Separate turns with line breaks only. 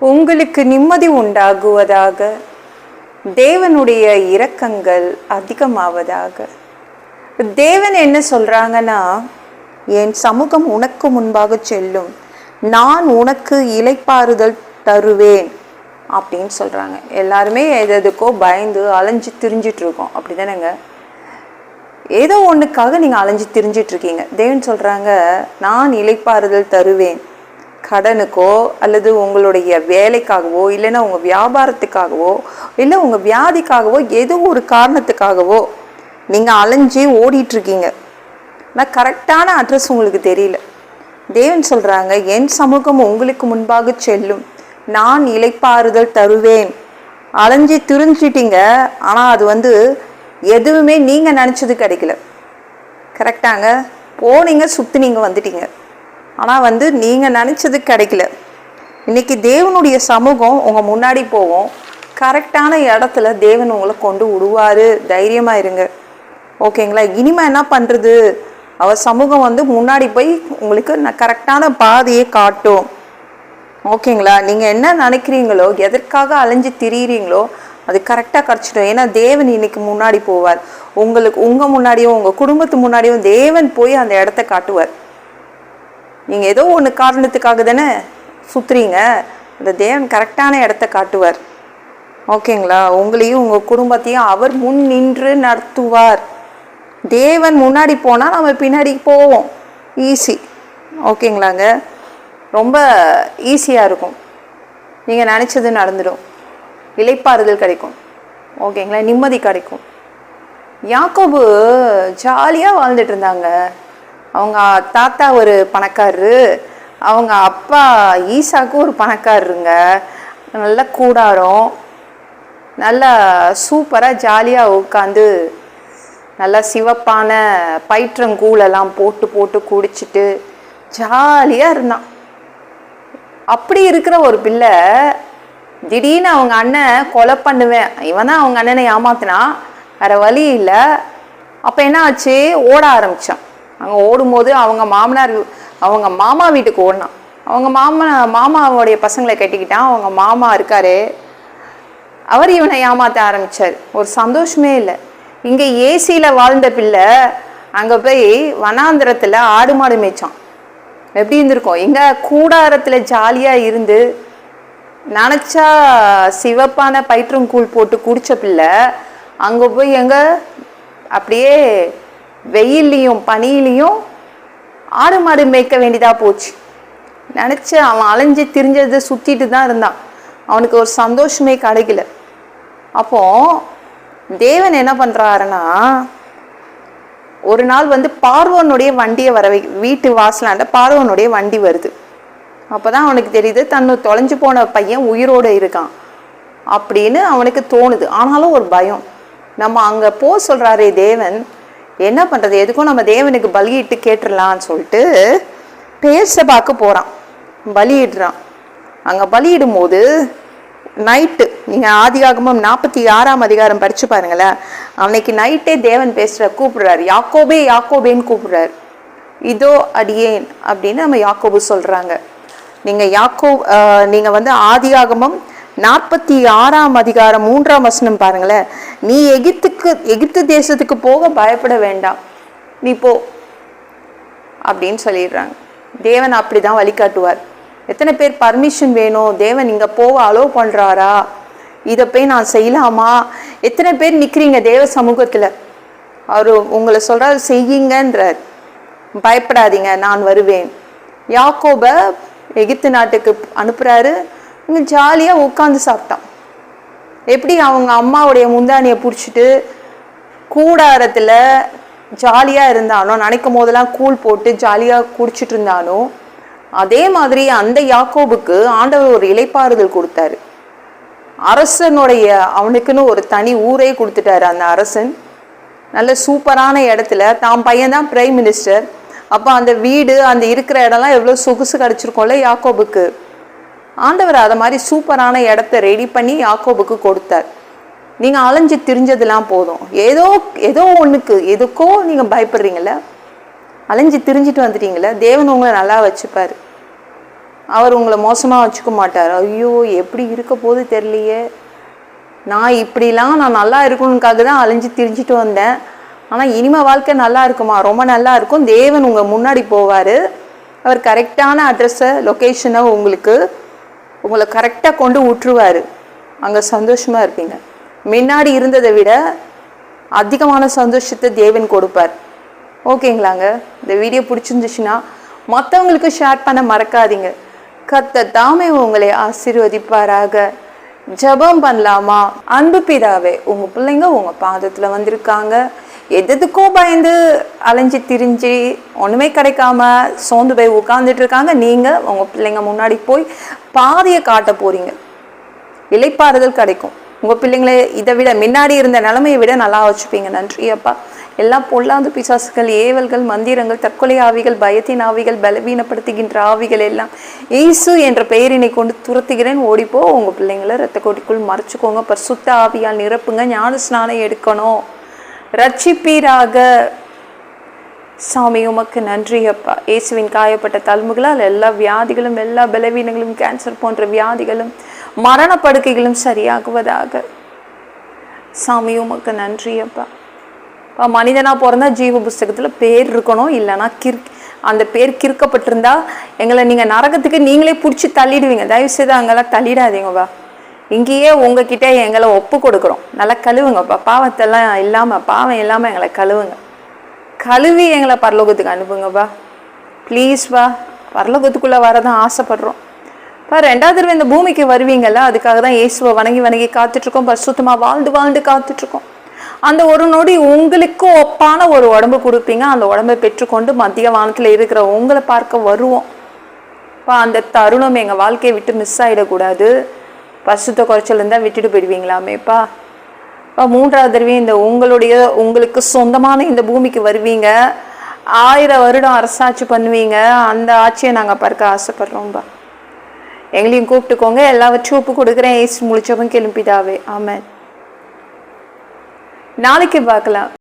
உங்களுக்கு நிம்மதி உண்டாகுவதாக. தேவனுடைய இரக்கங்கள் அதிகமாவதாக. தேவன் என்ன சொல்கிறாங்கன்னா என் சமூகம் உனக்கு முன்பாக செல்லும். நான் உனக்கு இலைப்பாறுதல் தருவேன். அப்படின்னு சொல்கிறாங்க எல்லாருமே எது எதுக்கோ பயந்து அலைஞ்சு திரிஞ்சிட்ருக்கோம் அப்படி தானேங்க ஏதோ ஒன்றுக்காக நீங்கள் அலைஞ்சு திரிஞ்சிட்ருக்கீங்க தேவன் சொல்கிறாங்க நான் இலைப்பாறுதல் தருவேன். கடனுக்கோ அல்லது உங்களுடைய வேலைக்காகவோ இல்லைன்னா உங்கள் வியாபாரத்துக்காகவோ இல்லை உங்கள் வியாதிக்காகவோ ஏதோ ஒரு காரணத்துக்காகவோ நீங்கள் அலைஞ்சு ஓடிட்டுருக்கீங்க. ஆனால் கரெக்டான அட்ரஸ் உங்களுக்கு தெரியல. தேவன் சொல்கிறாங்க என் சமூகம் உங்களுக்கு முன்பாக செல்லும். நான் இலைப்பாறுதல் தருவேன். அலைஞ்சு திரிஞ்சிட்டிங்க ஆனால் அது வந்து எதுவுமே நீங்கள் நினச்சது கிடைக்கல. கரெக்டாங்க? போனீங்க சுத்துனீங்க வந்துட்டீங்க. ஆனால் வந்து நீங்கள் நினச்சது கிடைக்கல. இன்றைக்கி தேவனுடைய சமூகம் உங்கள் முன்னாடி போகும். கரெக்டான இடத்துல தேவன் உங்களை கொண்டு விடுவாரு. தைரியமாக இருங்க. ஓகேங்களா? இனிமே என்ன பண்ணுறது அவர் சமூகம் வந்து முன்னாடி போய் உங்களுக்கு நான் கரெக்டான பாதையை காட்டும். ஓகேங்களா? நீங்கள் என்ன நினைக்கிறீங்களோ எதற்காக அலைஞ்சு திரியிறீங்களோ அது கரெக்டாக கிடச்சிடும் ஏன்னா தேவன் இன்னைக்கு முன்னாடி போவார். உங்களுக்கு உங்கள் முன்னாடியும் உங்கள் குடும்பத்து முன்னாடியும் தேவன் போய் அந்த இடத்த காட்டுவார். நீங்கள் ஏதோ ஒன்று காரணத்துக்காக தானே சுத்துறீங்க. அந்த தேவன் கரெக்டான இடத்த காட்டுவார். ஓகேங்களா? உங்களையும் உங்கள் குடும்பத்தையும் அவர் முன் நின்று நடத்துவார். தேவன் முன்னாடி போனால் நம்ம பின்னாடி போவோம். ஈஸி ஓகேங்களாங்க? ரொம்ப ஈஸியாக இருக்கும். நீங்கள் நினச்சது நடந்துடும் இலைப்பாறுதல் கிடைக்கும். ஓகேங்களா? நிம்மதி கிடைக்கும். யாக்கோபு ஜாலியாக வாழ்ந்துட்டு இருந்தாங்க. அவங்க தாத்தா ஒரு பணக்காரரு. அவங்க அப்பா ஈசாக்கு ஒரு பணக்காரருங்க. நல்ல கூடாரம். நல்லா சூப்பராக ஜாலியாக உட்காந்து நல்லா சிவப்பான பயிற்றங்கூழெல்லாம் போட்டு போட்டு குடிச்சிட்டு ஜாலியாக இருந்தான். அப்படி இருக்கிற ஒரு பிள்ளை திடீர்னு அவங்க அண்ணன் கொலை பண்ணுவேன். இவன் தான் அவங்க அண்ணனை ஏமாத்தினான். வேற வழி இல்லை. அப்போ என்ன ஆச்சு? ஓட ஆரம்பித்தான் அங்கே ஓடும்போது அவங்க மாமனார் அவங்க மாமா வீட்டுக்கு ஓடினான். அவங்க மாமா மாமாவுடைய பசங்களை கட்டிக்கிட்டான். அவங்க மாமா இருக்காரு. அவர் இவனை ஏமாற்ற ஆரம்பிச்சார். ஒரு சந்தோஷமே இல்லை. இங்கே ஏசியில் வாழ்ந்த பிள்ளை அங்கே போய் வனாந்திரத்தில் ஆடு மாடு மேய்ச்சான். எப்படி இருந்திருக்கோம்? எங்க கூடாரத்தில் ஜாலியாக இருந்து நினச்சா சிவப்பான பயிற்றங்கூழ் போட்டு குடித்த பிள்ளை அங்கே போய் எங்கே? அப்படியே வெயில்லையும் பனியிலையும் ஆடு மாடு மேய்க்க வேண்டியதா போச்சு. நினச்ச அவன் அலைஞ்சு திரிஞ்சது சுற்றிட்டு தான் இருந்தான். அவனுக்கு ஒரு சந்தோஷமே கிடைக்கல. அப்போ தேவன் என்ன பண்ணுறாருன்னா ஒரு நாள் வந்து பார்வனுடைய வண்டியை வர வை வீட்டு வாசலாண்ட பார்வனுடைய வண்டி வருது. அப்போ தான் அவனுக்கு தெரியுது தன்னை தொலைஞ்சு போன பையன் உயிரோடு இருக்கான் அப்படின்னு அவனுக்கு தோணுது. ஆனாலும் ஒரு பயம். நம்ம அங்கே போ சொல்கிறாரே தேவன் என்ன பண்ணுறது எதுக்கும் நம்ம தேவனுக்கு பலியிட்டு கேட்டுடலான்னு சொல்லிட்டு பேர்சபாக்கு போகிறான் பலியிடுறான். அங்கே பலியிடும் போது நைட்டு நீங்கள் ஆதியாகமம் நாற்பத்தி ஆறாம் அதிகாரம் படிச்சு பாருங்களேன். அன்னைக்கு நைட்டே தேவன் பேசுகிற கூப்பிடுறாரு. யாக்கோபே யாக்கோபேன்னு கூப்பிடுறாரு. இதோ அடியேன் அப்படின்னு நம்ம யாக்கோபு சொல்கிறாங்க நீங்கள் யாக்கோ நீங்கள் வந்து ஆதியாகமம் நாற்பத்தி ஆறாம் அதிகாரம் மூன்றாம் வசனம் பாருங்களேன். நீ எகிப்துக்கு எகிப்து தேசத்துக்கு போக பயப்பட வேண்டாம். நீ போ. அப்படின்னு சொல்லிடுறாங்க. தேவன் அப்படிதான் வழிகாட்டுவார். எத்தனை பேர் பர்மிஷன் வேணும்? தேவன் இங்கே போக அலோவ் பண்ணுறாரா இதை போய் நான் செய்யலாமா? எத்தனை பேர் நிற்கிறீங்க தேவ சமூகத்தில்? அவர் உங்களை சொல்கிறார் செய்யுங்கன்றார். பயப்படாதீங்க நான் வருவேன். யாக்கோப எகிப்து நாட்டுக்கு அனுப்புகிறாரு இங்கே ஜாலியாக உட்காந்து சாப்பிட்டான். எப்படி அவங்க அம்மாவுடைய முந்தானியை பிடிச்சிட்டு கூடாரத்தில் ஜாலியாக இருந்தானோ நினைக்கும் போதெல்லாம் கூழ் போட்டு ஜாலியாக குடிச்சிட்டு இருந்தானோ அதே மாதிரி அந்த யாக்கோபுக்கு ஆண்டவர் ஒரு இலைப்பாறுதல் கொடுத்தாரு. அரசனுடைய அவனுக்குன்னு ஒரு தனி ஊரே கொடுத்துட்டாரு அந்த அரசன். நல்ல சூப்பரான இடத்துல தான் பையன்தான் பிரைம் மினிஸ்டர். அப்போ அந்த வீடு அந்த இருக்கிற இடம்லாம் எவ்வளோ சொகுசு கிடச்சிருக்கோம்ல யாக்கோபுக்கு. ஆண்டவர் அதை மாதிரி சூப்பரான இடத்த ரெடி பண்ணி யாக்கோபுக்கு கொடுத்தார். நீங்கள் அலைஞ்சு திரிஞ்சதுலாம் போதும். ஏதோ ஏதோ ஒன்றுக்கு எதுக்கோ நீங்கள் பயப்படுறீங்கள அலைஞ்சு திரிஞ்சிட்டு வந்துட்டீங்களே தேவன் உங்களை நல்லா வச்சுப்பார். அவர் உங்களை மோசமாக வச்சுக்க மாட்டார். ஐயோ எப்படி இருக்க போது தெரியலையே. நான் இப்படிலாம் நான் நல்லா இருக்கணுக்காக தான் அலைஞ்சு திரிஞ்சிட்டு வந்தேன். ஆனால் இனிமே வாழ்க்கை நல்லா இருக்குமா? ரொம்ப நல்லா இருக்கும். தேவன் உங்கள் முன்னாடி போவார். அவர் கரெக்டான அட்ரஸை லொக்கேஷனை உங்களுக்கு உங்களை கரெக்டாக கொண்டு விட்டுருவார் அங்கே சந்தோஷமாக இருப்பீங்க. முன்னாடி இருந்ததை விட அதிகமான சந்தோஷத்தை தேவன் கொடுப்பார். ஓகேங்களாங்க? இந்த வீடியோ பிடிச்சிருந்துச்சுன்னா மற்றவங்களுக்கு ஷேர் பண்ண மறக்காதீங்க. கத்த தாமே உங்களை ஆசீர்வதிப்பாராக. ஜெபம் பண்ணலாமா? அன்பு பிதாவே உங்கள் பிள்ளைங்க உங்கள் பாதத்தில் வந்திருக்காங்க. எதுக்கோ பயந்து அலைஞ்சு திரிஞ்சு ஒன்றுமே கிடைக்காம சோர்ந்து போய் உட்காந்துட்டு இருக்காங்க நீங்கள் உங்கள் பிள்ளைங்க முன்னாடி போய் பாதையை காட்ட போகிறீங்க இலைப்பாறுதல் கிடைக்கும். உங்கள் பிள்ளைங்களை இதை விட முன்னாடி இருந்த நிலைமையை விட நல்லா வச்சுப்பீங்க. நன்றி அப்பா. எல்லா பொல்லாந்து பிசாசுகள் ஏவல்கள் மந்திரங்கள் தற்கொலை ஆவிகள் பயத்தின் ஆவிகள் பலவீனப்படுத்துகின்ற ஆவிகள் எல்லாம் இயேசு என்ற பெயரினை கொண்டு துரத்துகிறேன். ஓடிப்போ உங்கள் பிள்ளைங்களை ரத்த கோட்டிக்குள் மறைச்சுக்கோங்க. பரிசுத்த ஆவியால் நிரப்புங்க. ஞான ஸ்நானம் எடுக்கணும். ரட்சிப்பீராக. சாமி உமக்கு நன்றி அப்பா. இயேசுவின் காயப்பட்ட தழும்புகளால் எல்லா வியாதிகளும் எல்லா பலவீனங்களும் கேன்சர் போன்ற வியாதிகளும் மரணப்படுக்கைகளும் சரியாகுவதாக. சாமி உமக்கு நன்றி அப்பா. இப்போ மனிதனாக பிறந்தா ஜீவ புஸ்தகத்தில் பேர் இருக்கணும் இல்லைன்னா கிர் அந்த பேர் கிறுக்கப்பட்டிருந்தா எங்களை நீங்கள் நரகத்துக்கு நீங்களே பிடிச்சி தள்ளிடுவீங்க. தயவு செய்து அங்கெல்லாம் தள்ளிடாதீங்கப்பா இங்கேயே உங்ககிட்ட எங்களை ஒப்பு கொடுக்குறோம். நல்லா கழுவுங்கப்பா பாவத்தெல்லாம் இல்லாமல் பாவம் இல்லாமல் எங்களை கழுவுங்க. கழுவி எங்களை பரலோகத்துக்கு அனுப்புங்கப்பா ப்ளீஸ்ப்பா பரலோகத்துக்குள்ளே வரதான் ஆசைப்படுறோம். இப்போ ரெண்டாவது தடவை இந்த பூமிக்கு வருவீங்கல்ல அதுக்காக தான் இயேசுவை வணங்கி வணங்கி காத்துட்ருக்கோம். பரிசுத்தமாக வாழ்ந்து வாழ்ந்து காத்துட்ருக்கோம். அந்த ஒரு நொடி உங்களுக்கும் ஒப்பான ஒரு உடம்பு கொடுப்பீங்க. அந்த உடம்பை பெற்றுக்கொண்டு மத்திய வானத்தில் இருக்கிற உங்களை பார்க்க வருவோம். இப்போ அந்த தருணம் எங்கள் வாழ்க்கையை விட்டு மிஸ் ஆகிடக்கூடாது பசுத்த குறைச்சல் இருந்தால் விட்டுட்டு போயிடுவீங்களாமேப்பா. இப்போ மூன்றாவது தடவையும் இந்த உங்களுடைய உங்களுக்கு சொந்தமான இந்த பூமிக்கு வருவீங்க. ஆயிரம் வருடம் அரசாட்சி பண்ணுவீங்க. அந்த ஆட்சியை நாங்கள் பார்க்க ஆசைப்பட்றோம்ப்பா எங்களையும் கூப்பிட்டுக்கோங்க. எல்லாவற்றையும் ஒப்பு கொடுக்குறேன். ஏசு முழிச்சவன் கிளம்பிதாவே. ஆமாம் நாளைக்கு பார்க்கலாம்.